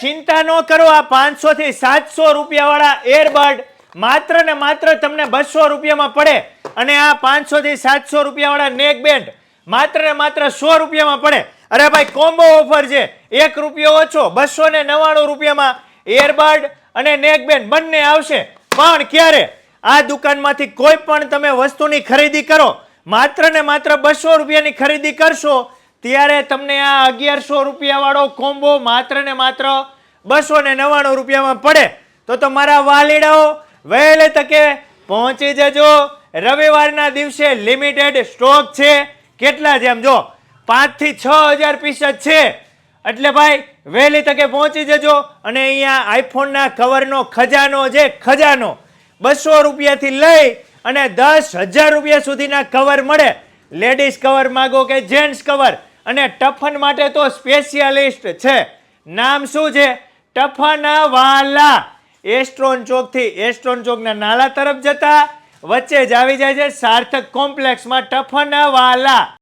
ચિંતા ન કરો, આ પાંચસો થી સાતસો રૂપિયા વાળા એરબડ માત્ર ને માત્ર તમને બસો રૂપિયામાં પડે અને આ પાંચસો થી સાતસો રૂપિયા વાળા નેક બેન્ડ માત્ર ને માત્ર સો રૂપિયામાં પડે. અરે ભાઈ કોમ્બો ઓફર છે. એક રૂપિયો ઓછો, બસો ને નવ્વાણું રૂપિયામાં એરબડ અને નેક બેન્ડ બંને આવશે. પણ ક્યારે? આ દુકાનમાંથી કોઈ પણ તમે વસ્તુની ખરીદી કરો. માત્ર ને માત્ર બસો રૂપિયાની ખરીદી કરશો ત્યારે તમને આ અગિયારસો રૂપિયા વાળો કોમ્બો માત્ર ને માત્ર બસો ને નવ્વાણું રૂપિયામાં પડે. તો તમારા વાલીડાઓ, વહેલે તકે પહોંચી જજો. રવિવારના દિવસે લિમિટેડ સ્ટોક છે. કેટલા જેમ જો? પાંચથી છ હજાર પીસ જ છે. એટલે ભાઈ, વહેલી તકે પહોંચી જજો. અને અહીંયા આઈફોનના કવરનો ખજાનો જે ખજાનો. બસો રૂપિયાથી લઈ અને દસ હજાર રૂપિયા સુધીના કવર મળે. લેડીઝ કવર માગો કે જેન્ટ્સ કવર? અને ટફન માટે તો સ્પેશિયાલિસ્ટ છે. નામ શું છે? ટફનવાલા. એસ્ટ્રોન ચોકથી એસ્ટ્રોન ચોકના નાલા તરફ જતા વચ્ચે જ આવી જાય છે સાર્થક કોમ્પ્લેક્સમાં ટફના વાલા